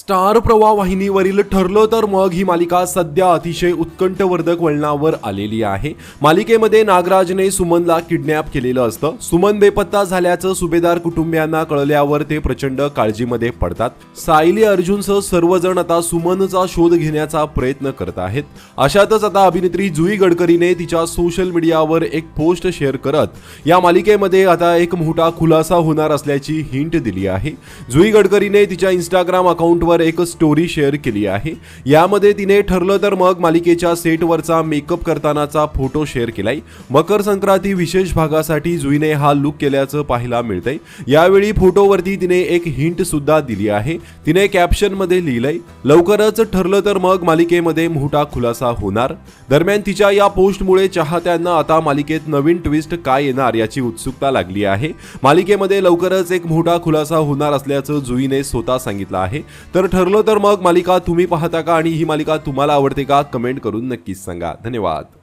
Star प्रवाह वाहिनीवरील ठरलं तर मग ही मालिका सध्या अतिशय उत्कंठवर्धक वळणावर आलेली आहे. मालिकेमध्ये नागराजने सुमनला किडनॅप केलेलं असतं. सुमन बेपत्ता झाल्याचं सुभेदार कुटुंबियांना कळल्यावर ते प्रचंड काळजीमध्ये पडतात. सायली अर्जुनसह सर्वजण आता सुमनचा शोध घेण्याचा प्रयत्न करत आहेत. अशातच आता अभिनेत्री जुई गडकरीने तिच्या सोशल मीडियावर एक पोस्ट शेअर करत या मालिकेमध्ये आता एक मोठा खुलासा होणार असल्याची हिंट दिली आहे. जुई गडकरीने तिच्या इंस्टाग्राम अकाउंटवर एक स्टोरी शेअर केली आहे. यामध्ये तिने ठरलं तर मग मालिकेच्या सेटवरचा मेकअप करतानाचा फोटो शेअर केलाय. मकर संक्रांती विशेष भागासाठी जुईने हा लुक केल्याचं पाहायला मिळतंय. यावेळी फोटोवरती तिने एक हिंट सुद्धा दिली आहे. तिने कॅप्शनमध्ये लिहिलंय लवकरच ठरलं तर मग मालिकेमध्ये मोठा खुलासा होणार. दरम्यान तिच्या या पोस्टमुळे चाहत्यांना आता मालिकेत नवीन ट्विस्ट काय येणार याची उत्सुकता लागली आहे. मालिकेमध्ये लवकरच एक मोठा खुलासा होणार असल्याचं जुईने स्वतः सांगितलं आहे. तर ठरलं तर मग मालिका तुम्ही पाहता का आणि ही मालिका तुम्हाला आवडते का? कमेंट करून नक्कीच सांगा. धन्यवाद.